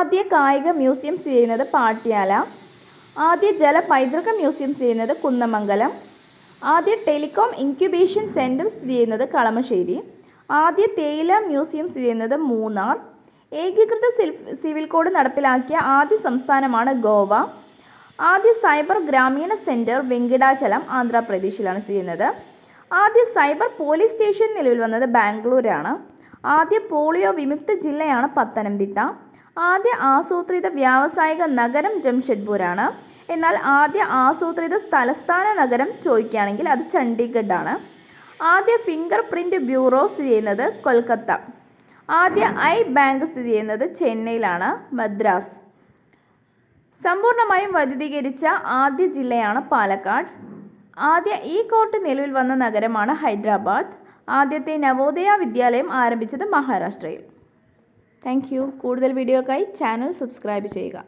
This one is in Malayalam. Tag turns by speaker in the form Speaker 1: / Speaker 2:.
Speaker 1: ആദ്യ കായിക മ്യൂസിയം ചെയ്യുന്നത് പാട്യാല ആദ്യ ജല പൈതൃക മ്യൂസിയം ചെയ്യുന്നത് കുന്നമംഗലം ആദ്യ ടെലികോം ഇൻക്യുബേഷൻ സെന്റർ സ്ഥിതി ചെയ്യുന്നത് കളമശ്ശേരി ആദ്യ തേയില മ്യൂസിയം സ്ഥിതി ചെയ്യുന്നത് മൂന്നാർ ഏകീകൃത സിവിൽ കോഡ് നടപ്പിലാക്കിയ ആദ്യ സംസ്ഥാനമാണ് ഗോവ ആദ്യ സൈബർ ഗ്രാമീണ സെന്റർ വെങ്കിടാചലം ആന്ധ്രാപ്രദേശിലാണ് സ്ഥിതി ചെയ്യുന്നത് ആദ്യ സൈബർ പോലീസ് സ്റ്റേഷൻ നിലവിൽ വന്നത് ബാംഗ്ലൂരാണ് ആദ്യ പോളിയോ വിമുക്ത ജില്ലയാണ് പത്തനംതിട്ട ആദ്യ ആസൂത്രിത വ്യാവസായിക നഗരം ജംഷഡ്പൂരാണ്. എന്നാൽ ആദ്യ ആസൂത്രിത തലസ്ഥാന നഗരം ചോദിക്കുകയാണെങ്കിൽ അത് ചണ്ഡീഗഡാണ്. ആദ്യ ഫിംഗർ പ്രിന്റ് ബ്യൂറോ സ്ഥിതി ചെയ്യുന്നത് കൊൽക്കത്ത. ആദ്യ ഐ ബാങ്ക് സ്ഥിതി ചെയ്യുന്നത് ചെന്നൈയിലാണ് മദ്രാസ്. സമ്പൂർണമായും വൈദ്യുതീകരിച്ച ആദ്യ ജില്ലയാണ് പാലക്കാട്. ആദ്യ ഇ കോർട്ട് നിലവിൽ വന്ന നഗരമാണ് ഹൈദരാബാദ്. ആദ്യത്തെ നവോദയ വിദ്യാലയം ആരംഭിച്ചത് മഹാരാഷ്ട്രയിൽ. Thank you. കൂടുതൽ വീഡിയോക്കായി ചാനൽ സബ്സ്ക്രൈബ് ചെയ്യുക.